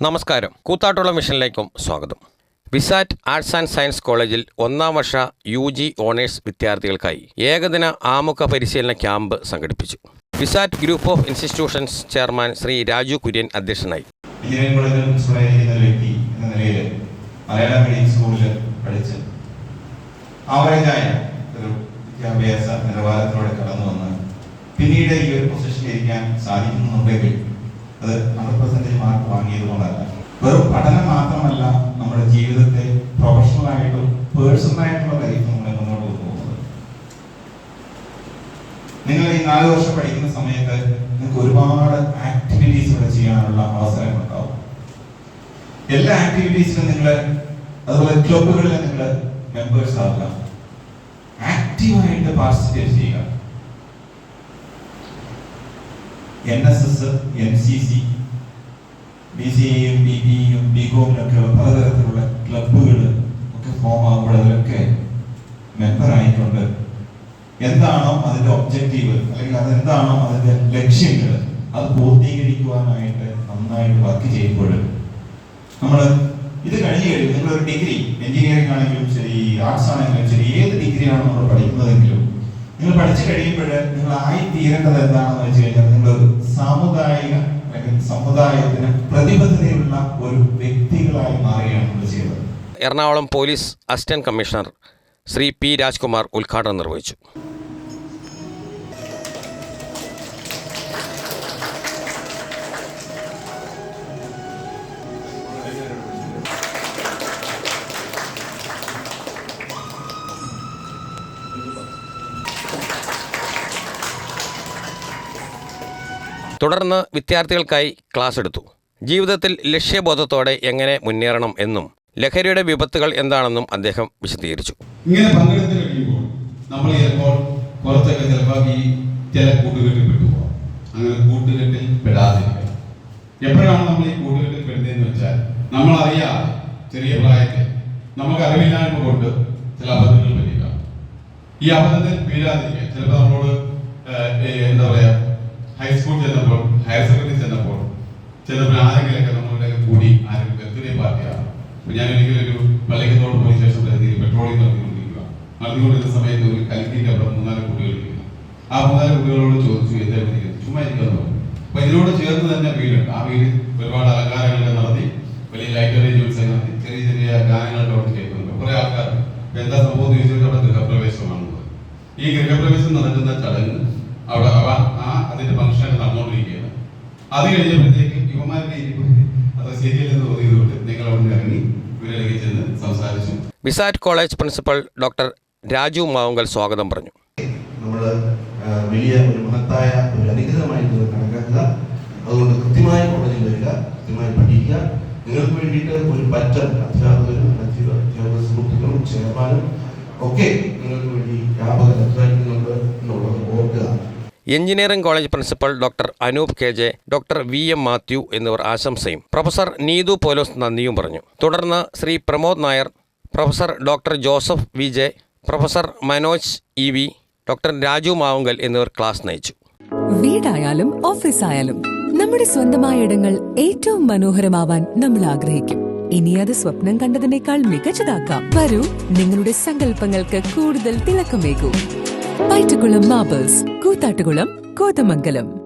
നമസ്കാരം. കൂത്താട്ടുള്ള മിഷനിലേക്കും സ്വാഗതം. Vsat arts and science കോളേജിൽ ഒന്നാം വർഷ യു ജി ഓണേഴ്സ് വിദ്യാർത്ഥികൾക്കായി ഏകദിന ആമുഖ പരിശീലന ക്യാമ്പ് സംഘടിപ്പിച്ചു. Visat group of institutions chairman Shri Raju Kurian അധ്യക്ഷനായി. സ്കൂളിൽ വിദ്യാഭ്യാസ നിലവാരത്തിലൂടെ കടന്നു വന്ന് പിന്നീട് ഈ ഒരു പൊസിഷനിൽ സാധിക്കുന്നുണ്ടെങ്കിൽ അത് മാർക്ക് വെറും പഠനം മാത്രമല്ല നമ്മുടെ ജീവിതത്തെ പ്രൊഫഷണൽ ആയിട്ടും പേഴ്സണൽ ആയിട്ടുള്ള ലൈഫ് നമ്മളെ മുന്നോട്ട് കൊണ്ടുപോകുന്നത്. നിങ്ങൾ ഈ നാല് വർഷം പഠിക്കുന്ന സമയത്ത് നിങ്ങൾക്ക് ഒരുപാട് ആക്ടിവിറ്റീസ് ഇവിടെ ചെയ്യാനുള്ള അവസരങ്ങൾ ഉണ്ടാവും എല്ലാ ആക്ടിവിറ്റീസിലും നിങ്ങൾ അതുപോലെ ക്ലബുകളിൽ നിങ്ങൾ മെമ്പേഴ്സ് ആവുക. ആക്റ്റീവായിട്ട് പാർട്ടിസിപ്പേറ്റ് ചെയ്യുക. N S S N C C B C എയും ബി ബി കോമിലൊക്കെ പലതരത്തിലുള്ള ക്ലബുകൾ ഒക്കെ ഫോം ആകുമ്പോൾ അതിലൊക്കെ മെമ്പർ ആയിട്ടുണ്ട്. എന്താണോ അതിന്റെ ഒബ്ജക്റ്റീവ് അല്ലെങ്കിൽ അതെന്താണോ അതിന്റെ ലക്ഷ്യങ്ങൾ അത് പൂർത്തീകരിക്കുവാനായിട്ട് നന്നായിട്ട് വർക്ക് ചെയ്യുമ്പോൾ നമ്മൾ ഇത് കഴിഞ്ഞ് കഴിയും നിങ്ങളൊരു ഡിഗ്രി എഞ്ചിനീയറിംഗ് ആണെങ്കിലും ശരി ആർട്സ് ആണെങ്കിലും ശരി ഏത് ഡിഗ്രിയാണ് നമ്മൾ പഠിക്കുന്നതെങ്കിലും നിങ്ങൾ പഠിച്ചു കഴിയുമ്പോൾ നിങ്ങൾ ആയി തീരേണ്ടത് എന്താണെന്ന് വെച്ച് കഴിഞ്ഞാൽ നിങ്ങൾ സാമുദായിക അല്ലെങ്കിൽ സമുദായത്തിന് പ്രതിബദ്ധതയുള്ള ഒരു വ്യക്തികളായി മാറുകയാണ് നമ്മൾ ചെയ്യുന്നത്. Ernakulam police assistant commissioner Shri P Rajkumar ഉദ്ഘാടനം നിർവഹിച്ചു. തുടർന്ന് വിദ്യാർത്ഥികൾക്കായി ക്ലാസ് എടുത്തു. ജീവിതത്തിൽ ലക്ഷ്യബോധത്തോടെ എങ്ങനെ മുന്നേറണം എന്നും ലഹരിയുടെ വിപത്തുകൾ എന്താണെന്നും അദ്ദേഹം വിശദീകരിച്ചു. ഇങ്ങനെ പങ്കെടുത്ത് കഴിയുമ്പോൾ നമ്മൾ ചിലപ്പോൾ പുറത്തൊക്കെ ചിലപ്പോൾ ഈ ചില കൂട്ടുകെട്ടിൽ പെട്ടുപോകാം അങ്ങനെ കൂട്ടുകെട്ടിൽ പെടാതിരിക്കുക എപ്പോഴാണ് നമ്മൾ ഈ കൂട്ടുകെട്ടിൽ പെടുന്നതെന്ന് വെച്ചാൽ നമ്മൾ അറിയാതെ ചെറിയ പ്രായത്തിൽ നമുക്ക് അറിവില്ലായ്മ കൊണ്ട് ചില അബദ്ധങ്ങൾ പറ്റുക ഈ അബദ്ധത്തിൽ വീഴാതിരിക്കുക ചിലപ്പോൾ നമ്മളോട് എന്താ പറയാ ചിലപ്പോൾ ആരെങ്കിലൊക്കെ നമ്മളുടെ കൂടി ആരെങ്കിലും ബർത്ത്ഡേ പാർട്ടിയാണ് ഞാൻ ഒരിക്കലും ഒരു പള്ളിക്കത്തോട് പോയ ശേഷം പരിധിയിൽ പെട്രോളിയം നടത്തിക്കൊണ്ടിരിക്കുക നടത്തിക്കൊണ്ടിരുന്ന സമയത്ത് ഒരു കൽക്കിന്റെ അവിടെ മൂന്നാൽ കുട്ടികൾ ആ മൂന്നാൽ കുട്ടികളോട് ചോദിച്ചു എന്തായിരുന്നു ചുമ്മാ ഇരിക്കുന്നു അപ്പൊ ഇതിനോട് ചേർന്ന് തന്നെ വീടുണ്ട്. ആ വീട് ഒരുപാട് അലങ്കാരങ്ങളൊക്കെ നടത്തി വലിയ അറേഞ്ച്മെന്റ്സ് ഒക്കെ നടത്തി ചെറിയ ചെറിയ ഗാനങ്ങളൊക്കെ അവിടെ കേൾക്കുന്നുണ്ട്. കുറെ ആൾക്കാർ എന്താ സംഭവം എന്ന് ചോദിച്ചാൽ അവിടെ ഗൃഹപ്രവേശമാണ് ഈ ഗൃഹപ്രവേശം നടക്കുന്ന ചടങ്ങ് അവിടെ അവ ആ അതിന്റെ ഫംഗ്ഷൻ നടന്നുകൊണ്ടിരിക്കുകയാണ്. അത് കഴിഞ്ഞപ്പോഴത്തേക്ക് യുവമാരുടെ ഇരിപ്പ് അത് ശരിയല്ലെന്ന് തോന്നിയതുകൊണ്ട് നിങ്ങൾ അവിടെ നിന്ന് ഇറങ്ങി ഇവരിലേക്ക് ചെന്ന് സംസാരിച്ചു. Visat college principal doctor Raju Mavunkal സ്വാഗതം പറഞ്ഞു. നമ്മൾ വലിയ ഒരു മഹത്തായ ഒരു അനുഗ്രഹമായിട്ട് കണക്കാക്കുക. അതുകൊണ്ട് കൃത്യമായ കോളേജിൽ വരിക കൃത്യമായി പഠിക്കുക. നിങ്ങൾക്ക് വേണ്ടിയിട്ട് ഒരു പറ്റം അധ്യാപകരും അധ്യാപക അധ്യാപക സുഹൃത്തുക്കളും ചെയർമാനും ഒക്കെ engineering college principal doctor Anoop K J doctor V M Mathew എന്നിവർ ആശംസയും. പ്രൊഫസർ നീതു പോലോസ് നന്ദിയും പറഞ്ഞു. തുടർന്ന് Shri Pramod Nair professor doctor Joseph V J professor Manoj E V doctor Raju Mavunkal എന്നിവർ ക്ലാസ് നയിച്ചു. വീടായാലും ഓഫീസായാലും നമ്മുടെ സ്വന്തമായ ഇടങ്ങൾ ഏറ്റവും മനോഹരമാവാൻ നമ്മൾ ആഗ്രഹിക്കും. ഇനി അത് സ്വപ്നം കണ്ടതിനേക്കാൾ മികച്ചതാക്കാം. വരൂ നിങ്ങളുടെ സങ്കല്പങ്ങൾക്ക് കൂടുതൽ തിളക്കമേകൂ. പൈറ്റുകുളം മാബേഴ്സ് കൂത്താട്ടുകുളം കോതമംഗലം.